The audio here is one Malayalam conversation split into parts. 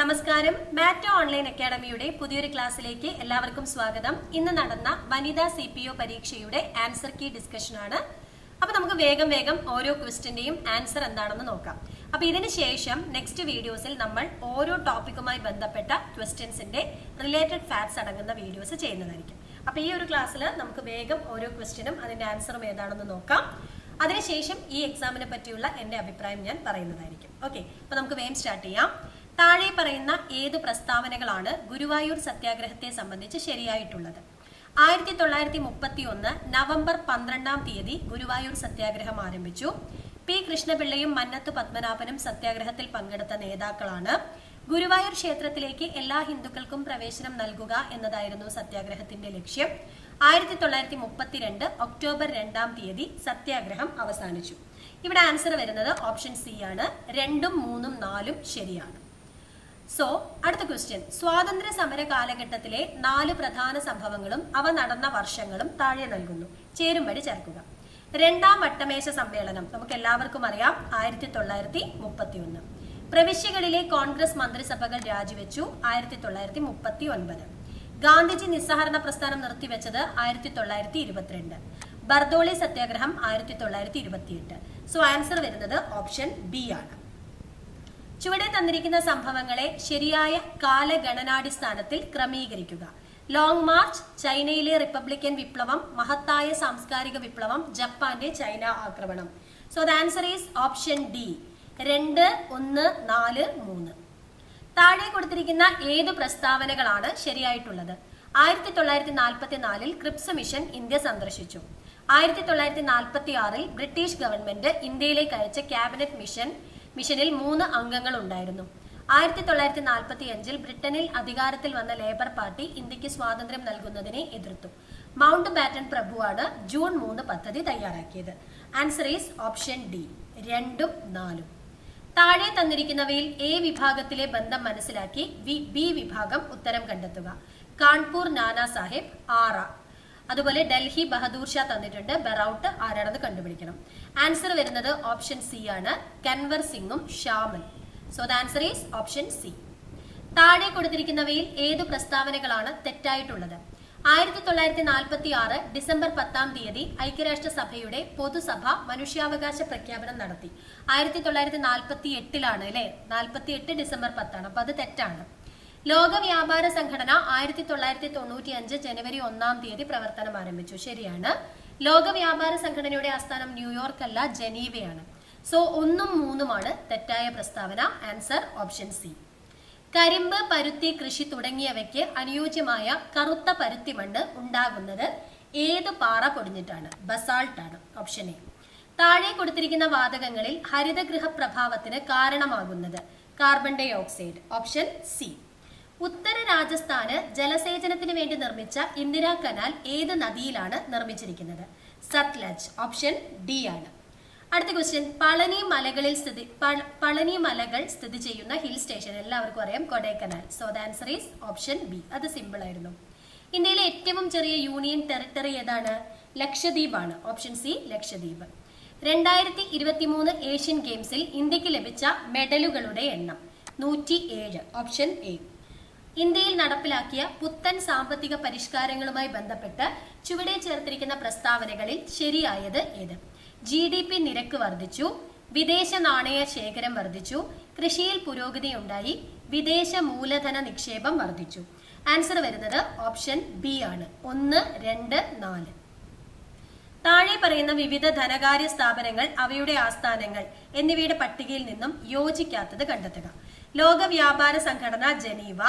നമസ്കാരം. മാറ്റോ ഓൺലൈൻ അക്കാഡമിയുടെ പുതിയൊരു ക്ലാസ്സിലേക്ക് എല്ലാവർക്കും സ്വാഗതം. ഇന്ന് നടന്ന വനിതാ സി പി ഒ പരീക്ഷയുടെ ആൻസർ കീ ഡിസ്കഷൻ ആണ് അപ്പൊ നമുക്ക് വേഗം വേഗം ഓരോ ക്വസ്റ്റിന്റെയും ആൻസർ എന്താണെന്ന് നോക്കാം. അപ്പൊ ഇതിന് ശേഷം നെക്സ്റ്റ് വീഡിയോസിൽ നമ്മൾ ഓരോ ടോപ്പിക്കുമായി ബന്ധപ്പെട്ട ക്വസ്റ്റ്യൻസിന്റെ റിലേറ്റഡ് ഫാക്ട്സ് അടങ്ങുന്ന വീഡിയോസ് ചെയ്യുന്നതായിരിക്കും. അപ്പൊ ഈ ഒരു ക്ലാസ്സിൽ നമുക്ക് വേഗം ഓരോ ക്വസ്റ്റ്യനും അതിന്റെ ആൻസറും ഏതാണെന്ന് നോക്കാം. അതിനുശേഷം ഈ എക്സാമിനെ പറ്റിയുള്ള എന്റെ അഭിപ്രായം ഞാൻ പറയുന്നതായിരിക്കും. ഓക്കെ അപ്പൊ നമുക്ക് വേഗം സ്റ്റാർട്ട് ചെയ്യാം. താഴെ പറയുന്ന ഏത് പ്രസ്താവനകളാണ് ഗുരുവായൂർ സത്യാഗ്രഹത്തെ സംബന്ധിച്ച് ശരിയായിട്ടുള്ളത്? ആയിരത്തി തൊള്ളായിരത്തി മുപ്പത്തി ഒന്ന് നവംബർ പന്ത്രണ്ടാം തീയതി ഗുരുവായൂർ സത്യാഗ്രഹം ആരംഭിച്ചു. പി കൃഷ്ണപിള്ളയും മന്നത്ത് പത്മനാഭനും സത്യാഗ്രഹത്തിൽ പങ്കെടുത്ത നേതാക്കളാണ്. ഗുരുവായൂർ ക്ഷേത്രത്തിലേക്ക് എല്ലാ ഹിന്ദുക്കൾക്കും പ്രവേശനം നൽകുക എന്നതായിരുന്നു സത്യാഗ്രഹത്തിന്റെ ലക്ഷ്യം. ആയിരത്തി തൊള്ളായിരത്തി മുപ്പത്തിരണ്ട് ഒക്ടോബർ രണ്ടാം തീയതി സത്യാഗ്രഹം അവസാനിച്ചു. ഇവിടെ ആൻസർ വരുന്നത് ഓപ്ഷൻ സി ആണ്. രണ്ടും മൂന്നും നാലും ശരിയാണ്. സോ അടുത്ത ക്വസ്റ്റ്യൻ സ്വാതന്ത്ര്യ സമര കാലഘട്ടത്തിലെ നാല് പ്രധാന സംഭവങ്ങളും അവ നടന്ന വർഷങ്ങളും താഴെ നൽകുന്നു. ചേരുംപടി ചേർക്കുക. രണ്ടാം വട്ടമേശ സമ്മേളനം നമുക്ക് എല്ലാവർക്കും അറിയാം. ആയിരത്തി തൊള്ളായിരത്തി മുപ്പത്തി ഒന്ന് പ്രവിശ്യകളിലെ കോൺഗ്രസ് മന്ത്രിസഭകൾ രാജിവെച്ചു ആയിരത്തി തൊള്ളായിരത്തി മുപ്പത്തി ഒൻപത് ഗാന്ധിജി നിസ്സഹരണ പ്രസ്ഥാനം നിർത്തിവെച്ചത് ആയിരത്തി തൊള്ളായിരത്തി ഇരുപത്തിരണ്ട് ബർദോളി സത്യാഗ്രഹം ആയിരത്തി തൊള്ളായിരത്തി ഇരുപത്തിയെട്ട് സോ ആൻസർ വരുന്നത് ഓപ്ഷൻ ബി ആണ്. ചുവടെ തന്നിരിക്കുന്ന സംഭവങ്ങളെ ശരിയായ കാലഗണനാടിസ്ഥാനത്തിൽ ക്രമീകരിക്കുക. ലോങ് മാർച്ച് ചൈനയിലെ റിപ്പബ്ലിക്കൻ വിപ്ലവം മഹത്തായ സാംസ്കാരിക വിപ്ലവം ജപ്പാന്റെ ചൈന ആക്രമണം. So the answer is option D രണ്ട് ഒന്ന് നാല് മൂന്ന്. താഴെ കൊടുത്തിരിക്കുന്ന ഏത് പ്രസ്താവനകളാണ് ശരിയായിട്ടുള്ളത്? ആയിരത്തി തൊള്ളായിരത്തി നാൽപ്പത്തി നാലിൽ ക്രിപ്സ് മിഷൻ ഇന്ത്യ സന്ദർശിച്ചു. ആയിരത്തി തൊള്ളായിരത്തി നാൽപ്പത്തി ആറിൽ ബ്രിട്ടീഷ് ഗവൺമെന്റ് ഇന്ത്യയിലേക്ക് അയച്ച ക്യാബിനറ്റ് മിഷൻ മിഷനിൽ മൂന്ന് അംഗങ്ങൾ ഉണ്ടായിരുന്നു ആയിരത്തി തൊള്ളായിരത്തി നാൽപ്പത്തി അഞ്ചിൽ ബ്രിട്ടനിൽ അധികാരത്തിൽ വന്ന ലേബർ പാർട്ടി ഇന്ത്യയ്ക്ക് സ്വാതന്ത്ര്യം നൽകുന്നതിനെ എതിർത്തു. മൗണ്ട് ബാറ്റൺ പ്രഭുവാണ് ജൂൺ മൂന്ന് പദ്ധതി തയ്യാറാക്കിയത്. ആൻസർ ഈസ് ഓപ്ഷൻ ഡി രണ്ടും നാലും. താഴെ തന്നിരിക്കുന്നവയിൽ എ വിഭാഗത്തിലെ ബന്ധം മനസ്സിലാക്കി ബി വിഭാഗം ഉത്തരം കണ്ടെത്തുക. കാൺപൂർ നാനാ സാഹിബ് ആറ. അതുപോലെ ഡൽഹി ബഹദൂർ ഷാ തന്നിട്ടുണ്ട്. ബറൌട്ട് ആരാണെന്ന് കണ്ടുപിടിക്കണം. ആൻസർ വരുന്നത് ഓപ്ഷൻ സി ആണ്. കൻവർ സിംഗും shaman so the answer is option C താഴെ കൊടുത്തിരിക്കുന്നവയിൽ ഏത് പ്രസ്താവനകളാണ് തെറ്റായിട്ടുള്ളത്? ആയിരത്തി തൊള്ളായിരത്തി നാൽപ്പത്തി ആറ് ഡിസംബർ പത്താം തീയതി ഐക്യരാഷ്ട്രസഭയുടെ പൊതുസഭ മനുഷ്യാവകാശ പ്രഖ്യാപനം നടത്തി. ആയിരത്തി തൊള്ളായിരത്തി നാൽപ്പത്തി എട്ടിലാണ് അല്ലെ? നാൽപ്പത്തി എട്ട് ഡിസംബർ പത്താണ്. അപ്പൊ അത് തെറ്റാണ്. ലോക വ്യാപാര സംഘടന ആയിരത്തി തൊള്ളായിരത്തി തൊണ്ണൂറ്റി അഞ്ച് ജനുവരി ഒന്നാം തീയതി പ്രവർത്തനം ആരംഭിച്ചു. ശരിയാണ്. ലോക വ്യാപാര സംഘടനയുടെ ആസ്ഥാനം ന്യൂയോർക്ക് അല്ല ജനീവയാണ്. സോ ഒന്നും മൂന്നുമാണ് തെറ്റായ പ്രസ്താവന. Answer option C. കരിമ്പ് പരുത്തി കൃഷി തുടങ്ങിയവയ്ക്ക് അനുയോജ്യമായ കറുത്ത പരുത്തി മണ്ണ് ഉണ്ടാകുന്നത് ഏത് പാറ പൊടിഞ്ഞിട്ടാണ്? ബസാൾട്ട് ആണ്. Option A. താഴെ കൊടുത്തിരിക്കുന്ന വാതകങ്ങളിൽ ഹരിതഗൃഹ പ്രഭാവത്തിന് കാരണമാകുന്നത് carbon dye oxide. Option C. ഉത്തര രാജസ്ഥാന് ജലസേചനത്തിന് വേണ്ടി നിർമ്മിച്ച ഇന്ദിരാ കനാൽ ഏത് നദിയിലാണ് നിർമ്മിച്ചിരിക്കുന്നത്? സത്ലജ് ഓപ്ഷൻ ഡി ആണ്. അടുത്ത ക്വസ്റ്റ്യൻ പളനി മലകളിൽ സ്ഥിതി പളനി മലകൾ സ്ഥിതി ചെയ്യുന്ന ഹിൽ സ്റ്റേഷൻ എല്ലാവർക്കും അറിയാം Kodaikanal. So the answer is option B അത് സിമ്പിൾ ആയിരുന്നു. ഇന്ത്യയിലെ ഏറ്റവും ചെറിയ യൂണിയൻ ടെറിട്ടറി ഏതാണ്? ലക്ഷദ്വീപ് ആണ്. Option C Lakshadweep. രണ്ടായിരത്തി ഇരുപത്തി മൂന്ന് ഏഷ്യൻ ഗെയിംസിൽ ഇന്ത്യയ്ക്ക് ലഭിച്ച മെഡലുകളുടെ എണ്ണം നൂറ്റി ഏഴ് ഓപ്ഷൻ എ ഇന്ത്യയിൽ നടപ്പിലാക്കിയ പുത്തൻ സാമ്പത്തിക പരിഷ്കാരങ്ങളുമായി ബന്ധപ്പെട്ട് ചുവടെ ചേർത്തിരിക്കുന്ന പ്രസ്താവനകളിൽ ശരിയായത് ഏത്? ജി ഡി പി നിരക്ക് വർദ്ധിച്ചു വിദേശ നാണയ ശേഖരം വർദ്ധിച്ചു കൃഷിയിൽ പുരോഗതി ഉണ്ടായി വിദേശ മൂലധന നിക്ഷേപം വർദ്ധിച്ചു. ആൻസർ വരുന്നത് ഓപ്ഷൻ ബി ആണ്. ഒന്ന് രണ്ട് നാല്. താഴെ പറയുന്ന വിവിധ ധനകാര്യ സ്ഥാപനങ്ങൾ അവയുടെ ആസ്ഥാനങ്ങൾ എന്നിവയുടെ പട്ടികയിൽ നിന്നും യോജിക്കാത്തത് കണ്ടെത്തുക. ലോക വ്യാപാര സംഘടന ജനീവ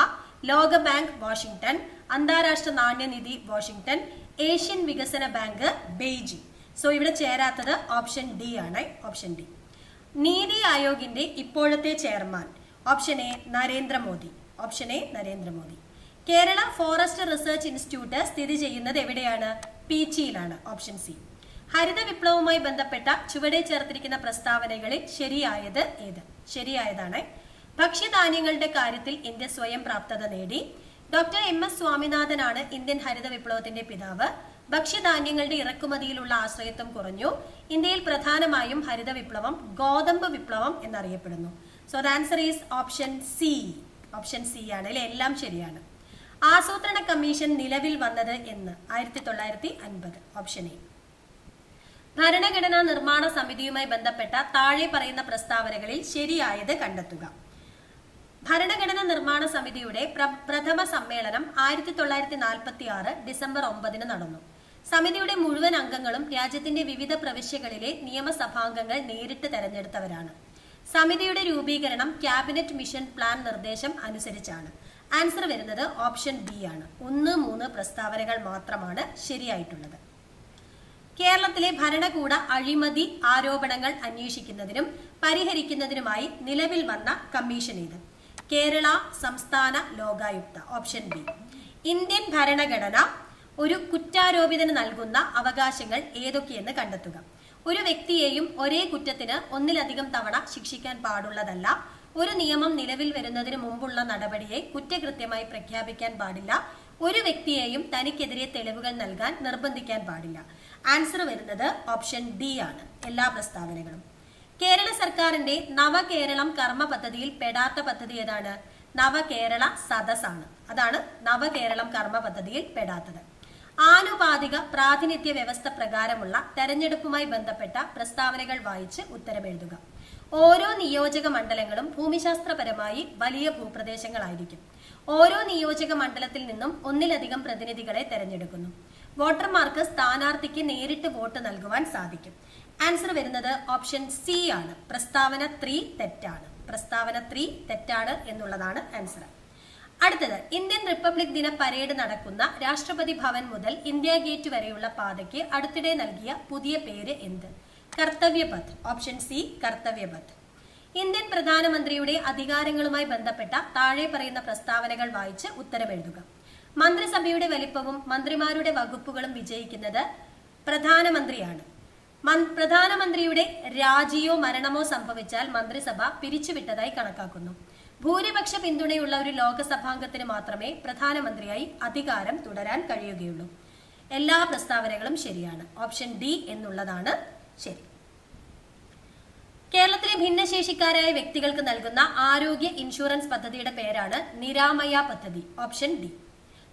ലോക ബാങ്ക് വാഷിംഗ്ടൺ അന്താരാഷ്ട്ര നാണ്യനിധി വാഷിംഗ്ടൺ ഏഷ്യൻ വികസന ബാങ്ക് ബെയ്ജി സോ ഇവിടെ ചേരാത്തത് ഓപ്ഷൻ ഡി ആണ് ഓപ്ഷൻ ഡി. നീതി ആയോഗിന്റെ ഇപ്പോഴത്തെ chairman option A Narendra Modi option A Narendra Modi. Kerala forest research institute സ്ഥിതി ചെയ്യുന്നത് എവിടെയാണ്? പീച്ചിയിലാണ് ഓപ്ഷൻ സി. ഹരിത വിപ്ലവവുമായി ബന്ധപ്പെട്ട ചുവടെ ചേർത്തിരിക്കുന്ന പ്രസ്താവനകളിൽ ശരിയായത് ഏത്? ശരിയായതാണ് ഭക്ഷ്യധാന്യങ്ങളുടെ കാര്യത്തിൽ ഇന്ത്യ സ്വയം പ്രാപ്തത നേടി. ഡോക്ടർ എം എസ് സ്വാമിനാഥനാണ് ഇന്ത്യൻ ഹരിത വിപ്ലവത്തിന്റെ പിതാവ്. ഭക്ഷ്യധാന്യങ്ങളുടെ ഇറക്കുമതിയിലുള്ള ആശ്രയത്വം കുറഞ്ഞു. ഇന്ത്യയിൽ പ്രധാനമായും ഹരിത വിപ്ലവം ഗോതമ്പ് വിപ്ലവം എന്നറിയപ്പെടുന്നു. So the is option C option C ആണ് അല്ലെ? എല്ലാം ശരിയാണ്. ആസൂത്രണ കമ്മീഷൻ നിലവിൽ വന്നത് എന്ന്. ആയിരത്തി തൊള്ളായിരത്തി അൻപത് ഓപ്ഷൻ എ ഭരണഘടനാ നിർമ്മാണ സമിതിയുമായി ബന്ധപ്പെട്ട താഴെ പറയുന്ന പ്രസ്താവനകളിൽ ശരിയായത് കണ്ടെത്തുക. ഭരണഘടനാ നിർമ്മാണ സമിതിയുടെ പ്രഥമ സമ്മേളനം ആയിരത്തി തൊള്ളായിരത്തി നാൽപ്പത്തി ആറ് ഡിസംബർ ഒമ്പതിന് നടന്നു. സമിതിയുടെ മുഴുവൻ അംഗങ്ങളും രാജ്യത്തിന്റെ വിവിധ പ്രവിശ്യകളിലെ നിയമസഭാംഗങ്ങൾ നേരിട്ട് തെരഞ്ഞെടുത്തവരാണ്. സമിതിയുടെ രൂപീകരണം ക്യാബിനറ്റ് മിഷൻ പ്ലാൻ നിർദ്ദേശം അനുസരിച്ചാണ്. ആൻസർ വരുന്നത് ഓപ്ഷൻ ബി ആണ്. ഒന്ന് മൂന്ന് പ്രസ്താവനകൾ മാത്രമാണ് ശരിയായിട്ടുള്ളത്. കേരളത്തിലെ ഭരണകൂട അഴിമതി ആരോപണങ്ങൾ അന്വേഷിക്കുന്നതിനും പരിഹരിക്കുന്നതിനുമായി നിലവിൽ വന്ന കമ്മീഷൻ ഇത്. കേരള സംസ്ഥാന ലോകായുക്ത ഓപ്ഷൻ ബി. ഇന്ത്യൻ ഭരണഘടന ഒരു കുറ്റാരോപിതന് നൽകുന്ന അവകാശങ്ങൾ ഏതൊക്കെയെന്ന് കണ്ടെത്തുക. ഒരു വ്യക്തിയെയും ഒരേ കുറ്റത്തിന് ഒന്നിലധികം തവണ ശിക്ഷിക്കാൻ പാടുള്ളതല്ല. ഒരു നിയമം നിലവിൽ വരുന്നതിന് മുമ്പുള്ള നടപടിയെ കുറ്റകൃത്യമായി പ്രഖ്യാപിക്കാൻ പാടില്ല. ഒരു വ്യക്തിയെയും തനിക്കെതിരെ തെളിവുകൾ നൽകാൻ നിർബന്ധിക്കാൻ പാടില്ല. ആൻസർ വരുന്നത് ഓപ്ഷൻ ഡി ആണ്. എല്ലാ പ്രസ്താവനകളും. കേരള സർക്കാരിന്റെ നവകേരളം കർമ്മ പദ്ധതിയിൽ പെടാത്ത പദ്ധതി ഏതാണ്? നവകേരള സദസ്സാണ്. അതാണ് നവകേരളം കർമ്മ പദ്ധതിയിൽ പെടാത്തത്. ആനുപാതിക പ്രാതിനിധ്യ വ്യവസ്ഥ പ്രകാരമുള്ള തെരഞ്ഞെടുപ്പുമായി ബന്ധപ്പെട്ട പ്രസ്താവനകൾ വായിച്ച് ഉത്തരമെഴുതുക. ഓരോ നിയോജക മണ്ഡലങ്ങളും ഭൂമിശാസ്ത്രപരമായി വലിയ ഭൂപ്രദേശങ്ങളായിരിക്കും. ഓരോ നിയോജക മണ്ഡലത്തിൽ നിന്നും ഒന്നിലധികം പ്രതിനിധികളെ തെരഞ്ഞെടുക്കുന്നു. വോട്ടർമാർക്ക് സ്ഥാനാർത്ഥിക്ക് നേരിട്ട് വോട്ട് നൽകുവാൻ സാധിക്കും. ആൻസർ വരുന്നത് ഓപ്ഷൻ സി ആണ്. പ്രസ്താവന ത്രീ തെറ്റാണ്. പ്രസ്താവന ത്രീ തെറ്റാണ് എന്നുള്ളതാണ് ആൻസർ അടുത്തത് ഇന്ത്യൻ റിപ്പബ്ലിക് ദിന പരേഡ് നടക്കുന്ന രാഷ്ട്രപതി ഭവൻ മുതൽ ഇന്ത്യ ഗേറ്റ് വരെയുള്ള പാതയ്ക്ക് അടുത്തിടെ നൽകിയ പുതിയ പേര് എന്ത്? Kartavyapath option C Kartavyapath Indian പ്രധാനമന്ത്രിയുടെ അധികാരങ്ങളുമായി ബന്ധപ്പെട്ട താഴെ പറയുന്ന പ്രസ്താവനകൾ വായിച്ച് ഉത്തരമെഴുതുക. മന്ത്രിസഭയുടെ വലിപ്പവും മന്ത്രിമാരുടെ വകുപ്പുകളും വിജയിക്കുന്നത് പ്രധാനമന്ത്രിയാണ്. പ്രധാനമന്ത്രിയുടെ രാജിയോ മരണമോ സംഭവിച്ചാൽ മന്ത്രിസഭ പിരിച്ചുവിട്ടതായി കണക്കാക്കുന്നു. ഭൂരിപക്ഷ പിന്തുണയുള്ള ഒരു ലോകസഭാംഗത്തിന് മാത്രമേ പ്രധാനമന്ത്രിയായി അധികാരം തുടരാൻ കഴിയുകയുള്ളൂ. എല്ലാ പ്രസ്താവനകളും ശരിയാണ്. ഓപ്ഷൻ ഡി എന്നുള്ളതാണ് ശരി. കേരളത്തിലെ ഭിന്നശേഷിക്കാരായ വ്യക്തികൾക്ക് നൽകുന്ന ആരോഗ്യ ഇൻഷുറൻസ് പദ്ധതിയുടെ പേരാണ് നിരാമയ പദ്ധതി. Option D.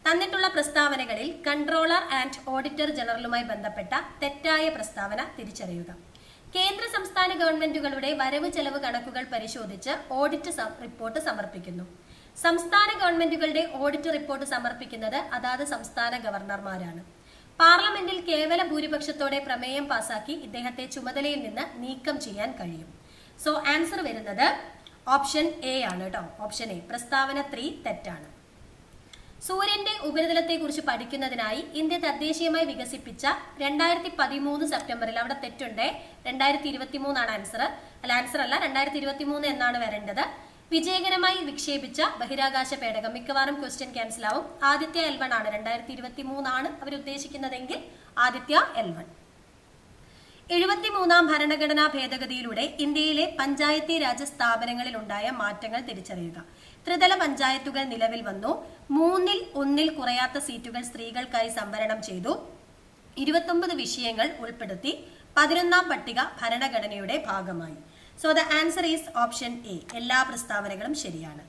തന്നിട്ടുള്ള പ്രസ്താവനകളിൽ കൺട്രോളർ ആൻഡ് ഓഡിറ്റർ ജനറലുമായി ബന്ധപ്പെട്ട തെറ്റായ പ്രസ്താവന തിരിച്ചറിയുക. കേന്ദ്ര സംസ്ഥാന ഗവൺമെന്റുകളുടെ വരവ് ചെലവ് കണക്കുകൾ പരിശോധിച്ച് ഓഡിറ്റ് റിപ്പോർട്ട് സമർപ്പിക്കുന്നു. സംസ്ഥാന ഗവൺമെന്റുകളുടെ ഓഡിറ്റ് റിപ്പോർട്ട് സമർപ്പിക്കുന്നത് അതാത് സംസ്ഥാന ഗവർണർമാരാണ്. പാർലമെന്റിൽ കേവല ഭൂരിപക്ഷത്തോടെ പ്രമേയം പാസാക്കി ഇദ്ദേഹത്തെ ചുമതലയിൽ നിന്ന് നീക്കം ചെയ്യാൻ കഴിയും. സോ ആൻസർ വരുന്നത് ഓപ്ഷൻ എ ആണ് കേട്ടോ ഓപ്ഷൻ എ. പ്രസ്താവന ത്രീ തെറ്റാണ്. സൂര്യന്റെ ഉപരിതലത്തെക്കുറിച്ച് പഠിക്കുന്നതിനായി ഇന്ത്യ തദ്ദേശീയമായി വികസിപ്പിച്ച രണ്ടായിരത്തി പതിമൂന്ന് സെപ്റ്റംബറിൽ അവിടെ തെറ്റുണ്ട്. രണ്ടായിരത്തി ഇരുപത്തി മൂന്നാണ് ആൻസർ അല്ല ആൻസർ അല്ല രണ്ടായിരത്തി ഇരുപത്തി മൂന്ന് എന്നാണ് വരേണ്ടത്. വിജയകരമായി വിക്ഷേപിച്ച ബഹിരാകാശ പേടകം മിക്കവാറും ക്വസ്റ്റ്യൻ ക്യാൻസൽ ആവും. ആദിത്യ എൽവൺ ആണ്. രണ്ടായിരത്തി ഇരുപത്തി മൂന്നാണ് അവർ ഉദ്ദേശിക്കുന്നതെങ്കിൽ ആദിത്യ എൽവൺ എഴുപത്തിമൂന്നാം ഭരണഘടനാ ഭേദഗതിയിലൂടെ ഇന്ത്യയിലെ പഞ്ചായത്തി രാജ് സ്ഥാപനങ്ങളിൽ ഉണ്ടായ മാറ്റങ്ങൾ തിരിച്ചറിയുക. ത്രിതല പഞ്ചായത്തുകൾ നിലവിൽ വന്നു. മൂന്നിൽ ഒന്നിൽ കുറയാത്ത സീറ്റുകൾ സ്ത്രീകൾക്കായി സംവരണം ചെയ്തു. ഇരുപത്തൊമ്പത് വിഷയങ്ങൾ ഉൾപ്പെടുത്തി പതിനൊന്നാം പട്ടിക ഭരണഘടനയുടെ ഭാഗമായി. So the answer is option A എല്ലാ പ്രസ്താവനകളും ശരിയാണ്.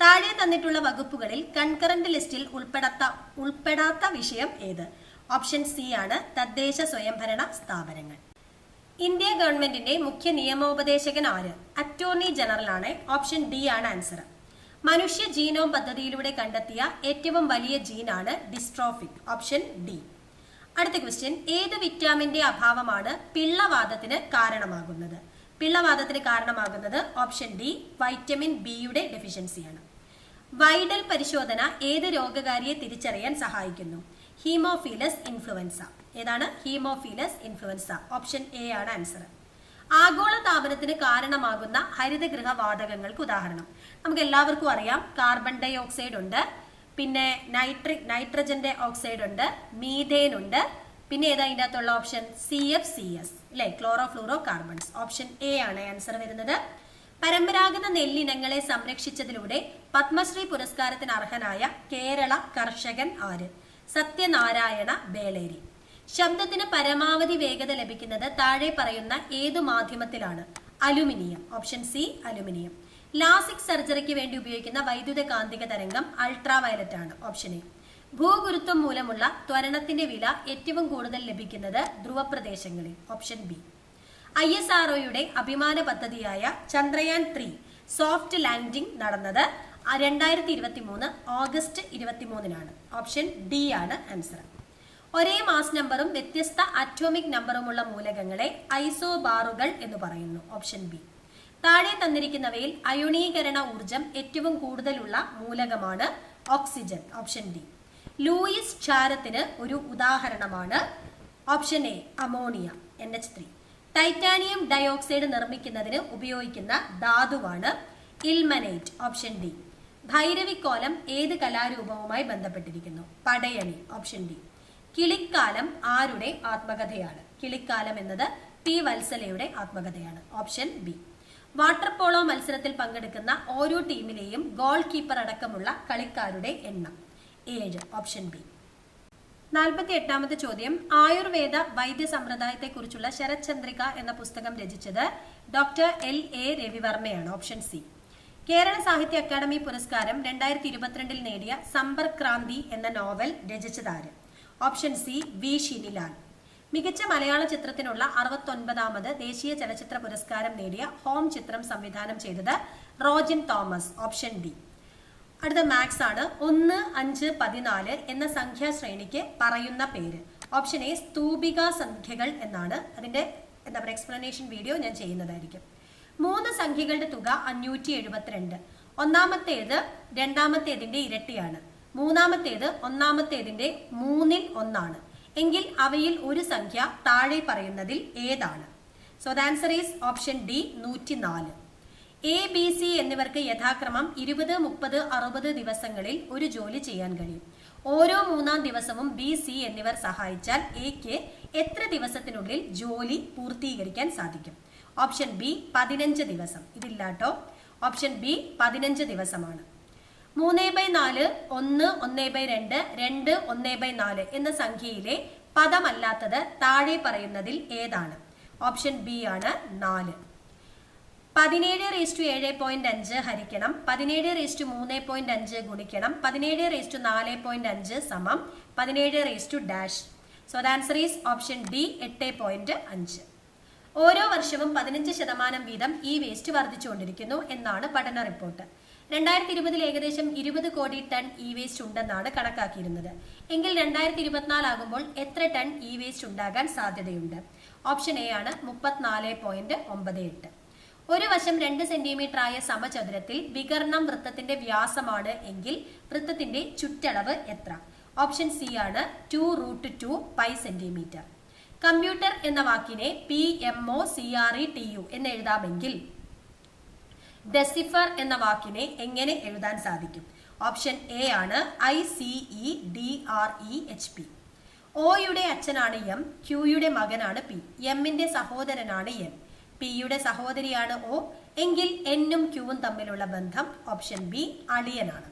താഴെ തന്നിട്ടുള്ള വകുപ്പുകളിൽ കൺകറന്റ് ലിസ്റ്റിൽ ഉൾപ്പെടാത്ത ഉൾപ്പെടാത്ത വിഷയം ഏത്? ഓപ്ഷൻ സി ആണ് തദ്ദേശ സ്വയംഭരണ സ്ഥാപനങ്ങൾ. ഇന്ത്യ ഗവൺമെന്റിന്റെ മുഖ്യ നിയമോപദേശകൻ ആര്? അറ്റോർണി ജനറൽ ആണ്. ഓപ്ഷൻ ഡി ആണ് ആൻസർ മനുഷ്യ ജീനോം പദ്ധതിയിലൂടെ കണ്ടെത്തിയ ഏറ്റവും വലിയ ജീനാണ് ഡിസ്ട്രോഫിക് ഓപ്ഷൻ ഡി. അടുത്ത ക്വസ്റ്റ്യൻ ഏത് വിറ്റാമിന്റെ അഭാവമാണ് പിള്ളവാദത്തിന് കാരണമാകുന്നത്? പിള്ളവാദത്തിന് കാരണമാകുന്നത് ഓപ്ഷൻ ഡി വൈറ്റമിൻ ബിയുടെ ഡെഫിഷ്യൻസിയാണ് വൈഡൽ പരിശോധന ഏത് രോഗകാരിയെ തിരിച്ചറിയാൻ സഹായിക്കുന്നു? Haemophilus influenza. ഏതാണ്? Haemophilus influenza. ഓപ്ഷൻ എ ആണ് ആൻസർ. ആഗോള താപനത്തിന് കാരണമാകുന്ന ഹരിതഗൃഹ വാതകങ്ങൾക്ക് ഉദാഹരണം. നമുക്ക് എല്ലാവർക്കും അറിയാം കാർബൺ ഡൈ ഓക്സൈഡ് ഉണ്ട് പിന്നെ നൈട്രിക് നൈട്രജന്റെ ഓക്സൈഡ് ഉണ്ട് മീഥേൻ ഉണ്ട് പിന്നെ ഏതാ അതിന്റെ അകത്തുള്ള option C F C S അല്ലെ chlorofluorocarbons option A ആണ് ആൻസർ വരുന്നത്. പരമ്പരാഗത നെല്ലിനങ്ങളെ സംരക്ഷിച്ചതിലൂടെ പത്മശ്രീ പുരസ്കാരത്തിന് അർഹനായ കേരള കർഷകൻ ആര്? സത്യനാരായണ ബേളേരി. ശബ്ദത്തിന് പരമാവധി വേഗത ലഭിക്കുന്നത് താഴെ പറയുന്ന ഏതു മാധ്യമത്തിലാണ്? Aluminium. Option C aluminium. LASIK സർജറിക്ക് വേണ്ടി ഉപയോഗിക്കുന്ന വൈദ്യുത കാന്തിക തരംഗം അൾട്രാ വയലറ്റ് ആണ് ഓപ്ഷൻ എ. ഭൂഗുരുത്വം മൂലമുള്ള ത്വരണത്തിന്റെ വില ഏറ്റവും കൂടുതൽ ലഭിക്കുന്നത് ധ്രുവപ്രദേശങ്ങളിൽ. Option B. ഐ എസ് ആർഒയുടെ അഭിമാന പദ്ധതിയായ ചന്ദ്രയാൻ ത്രീ സോഫ്റ്റ് ലാൻഡിംഗ് നടന്നത് രണ്ടായിരത്തി ഇരുപത്തി മൂന്ന് ഓഗസ്റ്റ് ഇരുപത്തിമൂന്നിനാണ്. ഓപ്ഷൻ ഡി ആണ് ആൻസർ. ഒരേ മാസ് നമ്പറും വ്യത്യസ്ത അറ്റോമിക് നമ്പറുമുള്ള മൂലകങ്ങളെ ഐസോബാറുകൾ എന്ന് പറയുന്നു. Option B. താഴെ തന്നിരിക്കുന്നവയിൽ അയോണീകരണ ഊർജം ഏറ്റവും കൂടുതലുള്ള മൂലകമാണ് ഓക്സിജൻ ഓപ്ഷൻ ഡി. ലൂയിസ് ക്ഷാരത്തിന് ഒരു ഉദാഹരണമാണ്. Option A ammonia N H three. Titanium dioxide നിർമ്മിക്കുന്നതിന് ഉപയോഗിക്കുന്ന ധാതുവാണ് ഇൽമനേറ്റ് ഓപ്ഷൻ ഡി. ഭൈരവിക്കോലം ഏത് കലാരൂപവുമായി ബന്ധപ്പെട്ടിരിക്കുന്നു? Padayani option D. കിളിക്കാലം ആരുടെ ആത്മകഥയാണ്? കിളിക്കാലം എന്നത് പി വത്സലയുടെ ആത്മകഥയാണ്. Option B. വാട്ടർ പോളോ മത്സരത്തിൽ പങ്കെടുക്കുന്ന ഓരോ ടീമിലെയും ഗോൾ കീപ്പർ അടക്കമുള്ള കളിക്കാരുടെ എണ്ണം. ഏഴ് ഓപ്ഷൻ ബി നാൽപ്പത്തി എട്ടാമത്തെ ചോദ്യം. ആയുർവേദ വൈദ്യ സമ്പ്രദായത്തെക്കുറിച്ചുള്ള ശരത് ചന്ദ്രിക എന്ന പുസ്തകം രചിച്ചത് ഡോക്ടർ എൽ എ രവിവർമ്മയാണ്. ഓപ്ഷൻ സി കേരള സാഹിത്യ അക്കാദമി പുരസ്കാരം രണ്ടായിരത്തി ഇരുപത്തിരണ്ടിൽ നേടിയ സമ്പർക്രാന്തി ക്രാന്തി എന്ന നോവൽ രചിച്ചതാര്? ഓപ്ഷൻ സി വി ഷിനിലാൽ മികച്ച മലയാള ചിത്രത്തിനുള്ള അറുപത്തൊൻപതാമത് ദേശീയ ചലച്ചിത്ര പുരസ്കാരം നേടിയ ഹോം ചിത്രം സംവിധാനം ചെയ്തത് റോജിൻ തോമസ് ഓപ്ഷൻ ഡി. അടുത്ത മാക്സ് ആണ് ഒന്ന് അഞ്ച് പതിനാല് എന്ന സംഖ്യാ ശ്രേണിക്ക് പറയുന്ന പേര്. ഓപ്ഷൻ എ സ്തൂപിക സംഖ്യകൾ എന്നാണ് അതിന്റെ എന്താ പറയുക എക്സ്പ്ലനേഷൻ വീഡിയോ ഞാൻ ചെയ്യുന്നതായിരിക്കും. മൂന്ന് സംഖ്യകളുടെ തുക അഞ്ഞൂറ്റി എഴുപത്തിരണ്ട്. ഒന്നാമത്തേത് രണ്ടാമത്തേതിന്റെ ഇരട്ടിയാണ്. മൂന്നാമത്തേത് ഒന്നാമത്തേതിന്റെ മൂന്നിൽ ഒന്നാണ്. എങ്കിൽ അവയിൽ ഒരു സംഖ്യ താഴെ പറയുന്നതിൽ ഏതാണ്? So the answer is option D നൂറ്റിനാല്. എ ബി സി എന്നിവർക്ക് യഥാക്രമം ഇരുപത് മുപ്പത് അറുപത് ദിവസങ്ങളിൽ ഒരു ജോലി ചെയ്യാൻ കഴിയും. ഓരോ മൂന്നാം ദിവസവും ബി സി എന്നിവർ സഹായിച്ചാൽ എക്ക് എത്ര ദിവസത്തിനുള്ളിൽ ജോലി പൂർത്തീകരിക്കാൻ സാധിക്കും? ഓപ്ഷൻ ബി പതിനഞ്ച് ദിവസം. ഇതില്ലാട്ടോ? ഓപ്ഷൻ ബി പതിനഞ്ച് ദിവസമാണ്. മൂന്ന് ബൈ നാല് ഒന്ന് ഒന്ന് ബൈ രണ്ട് രണ്ട് ഒന്ന് ബൈ നാല് എന്ന സംഖ്യയിലെ പദമല്ലാത്തത് താഴെ പറയുന്നതിൽ ഏതാണ്? ഓപ്ഷൻ ബി ആണ് നാല്. പതിനേഴ് റേസ്റ്റു ഏഴ് പോയിന്റ് അഞ്ച് ഹരിക്കണം. പതിനേഴ് റേസ്റ്റു മൂന്ന് പോയിന്റ് അഞ്ച് ഗുണിക്കണം. പതിനേഴ് റേസ്റ്റു നാല് പോയിന്റ് അഞ്ച് സമം. പതിനേഴ് റേസ്റ്റു dash. So the answer is option D എട്ട് പോയിന്റ് അഞ്ച്. ഓരോ വർഷവും പതിനഞ്ച് ശതമാനം വീതം ഈ വേസ്റ്റ് വർദ്ധിച്ചുകൊണ്ടിരിക്കുന്നു എന്നാണ് പഠന റിപ്പോർട്ട് രണ്ടായിരത്തി ഇരുപതിൽ ഏകദേശം ഇരുപത് കോടി ടൺ ഇ വേസ്റ്റ് ഉണ്ടെന്നാണ് കണക്കാക്കിയിരുന്നത്. എങ്കിൽ രണ്ടായിരത്തി ഇരുപത്തിനാലാകുമ്പോൾ എത്ര ടൺ ഇ വേസ്റ്റ് ഉണ്ടാകാൻ സാധ്യതയുണ്ട്? ഓപ്ഷൻ എ ആണ് മുപ്പത്തിനാല് പോയിന്റ് ഒമ്പത് എട്ട്. ഒരു വശം രണ്ട് സെന്റിമീറ്റർ ആയ സമചതുരത്തിൽ വികർണം വൃത്തത്തിന്റെ വ്യാസമാണ് എങ്കിൽ വൃത്തത്തിന്റെ ചുറ്റളവ് എത്ര? ഓപ്ഷൻ സി ആണ് two root two pi centimetre. Computer എന്ന വാക്കിനെ P M O C R E T U എന്ന് എഴുതാമെങ്കിൽ ഡെസിഫർ എന്ന വാക്കിനെ എങ്ങനെ എഴുതാൻ സാധിക്കും? ഓപ്ഷൻ എ ആണ് I C E D R E H P ഒയുടെ അച്ഛനാണ് എം ക്യൂയുടെ മകനാണ് പി എമ്മിന്റെ സഹോദരനാണ് എൻ പിയുടെ സഹോദരിയാണ് ഒ എങ്കിൽ എന്നും ക്യൂവും തമ്മിലുള്ള ബന്ധം ഓപ്ഷൻ ബി അളിയനാണ്.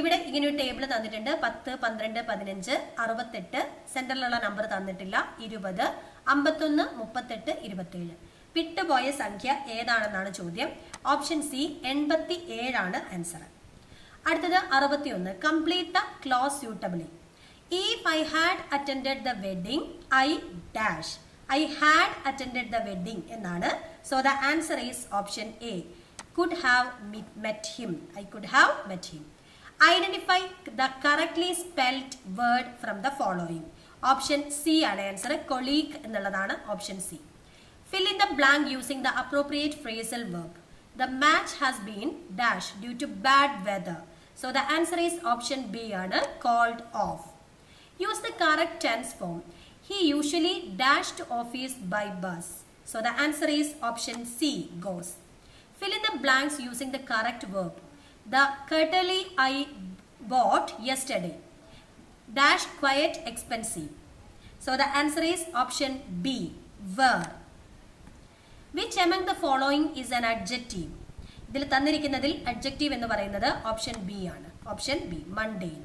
ഇവിടെ ഇങ്ങനെ ഒരു ടേബിൾ തന്നിട്ടുണ്ട്. പത്ത് പന്ത്രണ്ട് പതിനഞ്ച് അറുപത്തെട്ട്. സെന്ററിലുള്ള നമ്പർ തന്നിട്ടില്ല. ഇരുപത് അമ്പത്തൊന്ന് മുപ്പത്തെട്ട് ഇരുപത്തേഴ്. വിട്ടുപോയ സംഖ്യ ഏതാണെന്നാണ് ചോദ്യം? ഓപ്ഷൻ സി എൺപത്തി ഏഴാണ് ആൻസർ അടുത്തത് അറുപത്തിയൊന്ന്. Complete the clause suitably if I had attend the wedding I dash I had attend the wedding എന്നാണ്. So the answer is option A could have met him I could have met him identify the correctly spelled word from the following option C ആണ് ആൻസർ കൊളീഗ് എന്നുള്ളതാണ് option C Fill in the blank using the appropriate phrasal verb. The match has been dash due to bad weather. So the answer is option B ആണ് called off. Use the correct tense form. He usually dashed office by bus. So the answer is option C goes. Fill in the blanks using the correct verb. The curtly I bought yesterday. Dash quite expensive. So the answer is option B were. Which among the following is an adjective ഇതിൽ തന്നിരിക്കുന്നതിൽ അഡ്ജക്റ്റീവ് എന്ന് പറയുന്നത് ഓപ്ഷൻ ബി ആണ്. Option B mundane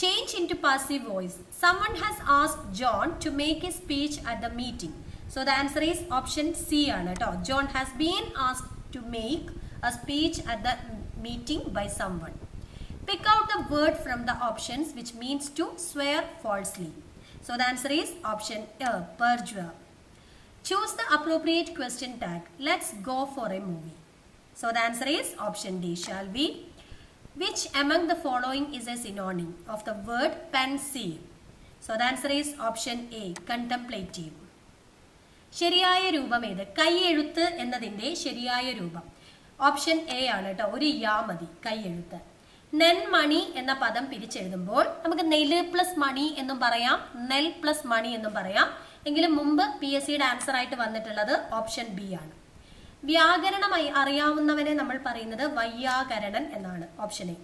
change into passive voice someone has ask John to make a speech at the meeting so the answer is option C ആണ് കേട്ടോ John has been ask to make a speech at the meeting by someone. Pick out the word from the options which means to swear falsely so the answer is option A perjure. Choose the appropriate question tag. Let's go for a movie. So the answer is option D, shall we? Which among the following is a synonym of the word pensive? So the answer is option A, contemplative. ശരിയായ രൂപം ഏത് കൈയെഴുത്ത് എന്നതിന്റെ ശരിയായ രൂപം ഓപ്ഷൻ എ ആണ് കേട്ടോ ഒരു യാ മതി കൈയെഴുത്ത് നെൻമണി എന്ന പദം പിരിച്ചെഴുതുമ്പോൾ നമുക്ക് നെൽ പ്ലസ് മണി എന്നും പറയാം നെൽ പ്ലസ് മണി എന്നും പറയാം എങ്കിലും മുമ്പ് പി എസ് സിയുടെ ആൻസർ ആയിട്ട് വന്നിട്ടുള്ളത് ഓപ്ഷൻ ബി ആണ്. വ്യാകരണമായി അറിയാവുന്നവനെ നമ്മൾ പറയുന്നത് വയ്യാകരണൻ എന്നാണ് ഓപ്ഷൻ എ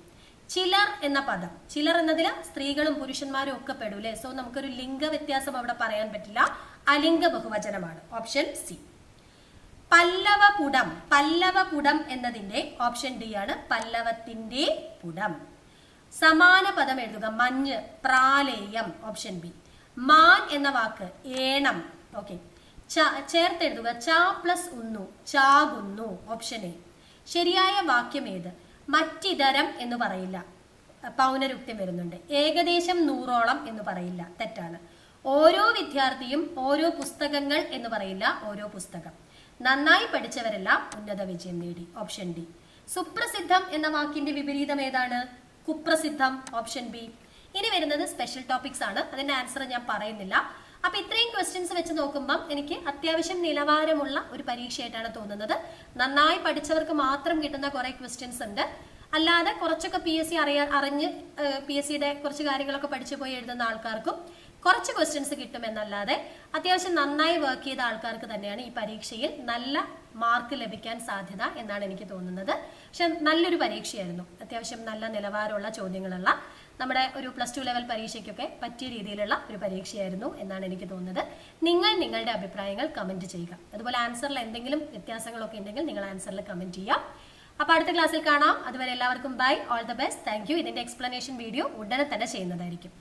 ചിലർ എന്ന പദം. ചിലർ എന്നതിൽ സ്ത്രീകളും പുരുഷന്മാരും ഒക്കെ പെടൂലേ സോ നമുക്കൊരു ലിംഗ വ്യത്യാസം അവിടെ പറയാൻ പറ്റില്ല. അലിംഗ ബഹുവചനമാണ് ഓപ്ഷൻ സി പല്ലവ പുടം പല്ലവ പുടം എന്നതിന്റെ ഓപ്ഷൻ ഡി ആണ് പല്ലവത്തിന്റെ പുടം. സമാന പദം എഴുതുക മഞ്ഞ് പ്രാലേയം ഓപ്ഷൻ ബി മാൻ എന്ന വാക്ക് ഏണം. ഓക്കെ ചേർത്ത് എഴുതുക ചാ പ്ലസ് ഉന്നു. ചാകുന്നു ഓപ്ഷൻ എ ശരിയായ വാക്യം ഏത്? മറ്റിതരം എന്ന് പറയില്ല. പൗനരുക്തി വരുന്നുണ്ട്. ഏകദേശം നൂറോളം എന്ന് പറയില്ല. തെറ്റാണ്. ഓരോ വിദ്യാർത്ഥിയും ഓരോ പുസ്തകങ്ങൾ എന്ന് പറയില്ല. ഓരോ പുസ്തകം. നന്നായി പഠിച്ചവരെല്ലാം ഉന്നത വിജയം നേടി. ഓപ്ഷൻ ഡി സുപ്രസിദ്ധം എന്ന വാക്കിന്റെ വിപരീതം ഏതാണ്? കുപ്രസിദ്ധം. ഓപ്ഷൻ ബി ഇനി വരുന്നത് സ്പെഷ്യൽ ടോപ്പിക്സ് ആണ്. അതിന്റെ ആൻസർ ഞാൻ പറയുന്നില്ല. അപ്പൊ ഇത്രയും ക്വസ്റ്റ്യൻസ് വെച്ച് നോക്കുമ്പം എനിക്ക് അത്യാവശ്യം നിലവാരമുള്ള ഒരു പരീക്ഷയായിട്ടാണ് തോന്നുന്നത്. നന്നായി പഠിച്ചവർക്ക് മാത്രം കിട്ടുന്ന കുറെ ക്വസ്റ്റ്യൻസ് ഉണ്ട്. അല്ലാതെ കുറച്ചൊക്കെ പി എസ് സി അറിയാ അറിഞ്ഞ് പി എസ് സിയുടെ കുറച്ച് കാര്യങ്ങളൊക്കെ പഠിച്ചു പോയി എഴുതുന്ന ആൾക്കാർക്കും കുറച്ച് ക്വസ്റ്റ്യൻസ് കിട്ടുമെന്നല്ലാതെ അത്യാവശ്യം നന്നായി വർക്ക് ചെയ്ത ആൾക്കാർക്ക് തന്നെയാണ് ഈ പരീക്ഷയിൽ നല്ല മാർക്ക് ലഭിക്കാൻ സാധ്യത എന്നാണ് എനിക്ക് തോന്നുന്നത്. പക്ഷെ നല്ലൊരു പരീക്ഷയായിരുന്നു. അത്യാവശ്യം നല്ല നിലവാരമുള്ള ചോദ്യങ്ങളുള്ള നമ്മുടെ ഒരു പ്ലസ് ടു ലെവൽ പരീക്ഷയ്ക്കൊക്കെ പറ്റിയ രീതിയിലുള്ള ഒരു പരീക്ഷയായിരുന്നു എന്നാണ് എനിക്ക് തോന്നുന്നത്. നിങ്ങൾ നിങ്ങളുടെ അഭിപ്രായങ്ങൾ കമന്റ് ചെയ്യുക. അതുപോലെ ആൻസറിൽ എന്തെങ്കിലും വ്യത്യാസങ്ങളൊക്കെ ഉണ്ടെങ്കിൽ നിങ്ങൾ ആൻസറിൽ കമന്റ് ചെയ്യാം അപ്പോൾ അടുത്ത ക്ലാസ്സിൽ കാണാം. അതുവരെ എല്ലാവർക്കും bye all the best thank you ഇതിന്റെ എക്സ്പ്ലനേഷൻ വീഡിയോ ഉടനെ തന്നെ ചെയ്യുന്നതായിരിക്കും.